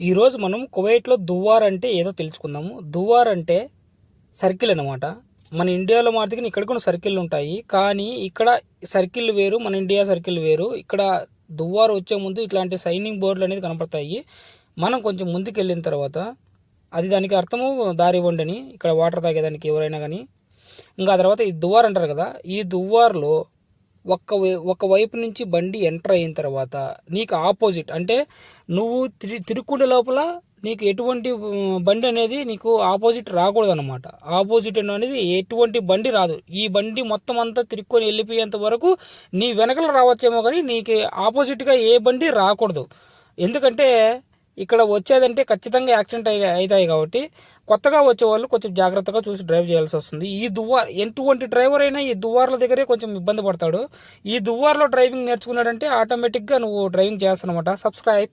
ఈరోజు మనం కువైట్లో దువ్వార్ అంటే ఏదో తెలుసుకుందాము. దువ్వార్ అంటే సర్కిల్ అనమాట మన ఇండియాలో మాత్రం ఇక్కడ కూడా సర్కిల్ ఉంటాయి. కానీ ఇక్కడ సర్కిల్ వేరు మన ఇండియా సర్కిల్ వేరు. ఇక్కడ దువ్వారు వచ్చే ముందు ఇట్లాంటి సైనింగ్ బోర్డులు అనేది కనపడతాయి. మనం కొంచెం ముందుకు వెళ్ళిన తర్వాత అది దానికి అర్థము దారి ఇవ్వండి ఇక్కడ వాటర్ తాగేదానికి ఎవరైనా కానీ. ఇంకా ఆ తర్వాత ఈ దువ్వార్ అంటారు కదా ఈ దువ్వార్లో ఒక్క ఒకవైపు ఒక వైపు నుంచి బండి ఎంటర్ అయిన తర్వాత నీకు ఆపోజిట్ అంటే నువ్వు తిరి తిరుక్కుండే లోపల నీకు ఎటువంటి బండి అనేది నీకు ఆపోజిట్ రాకూడదు అనమాట ఆపోజిట్ అనేది ఎటువంటి బండి రాదు. ఈ బండి మొత్తం అంతా తిరుక్కొని వెళ్ళిపోయేంత వరకు నీ వెనకలు రావచ్చేమో కానీ నీకు ఆపోజిట్గా ఏ బండి రాకూడదు. ఎందుకంటే ఇక్కడ వచ్చేదంటే ఖచ్చితంగా యాక్సిడెంట్ అయి అవుతాయి కాబట్టి కొత్తగా వచ్చే వాళ్ళు కొంచెం జాగ్రత్తగా చూసి డ్రైవ్ చేయాల్సి వస్తుంది. ఈ దువ్వార్ ఎటువంటి డ్రైవర్ అయినా ఈ దువ్వార్ల దగ్గరే కొంచెం ఇబ్బంది పడతాడు. ఈ దువ్వార్లో డ్రైవింగ్ నేర్చుకున్నాడంటే ఆటోమేటిక్గా నువ్వు డ్రైవింగ్ చేస్తానమాట సబ్స్క్రైబ్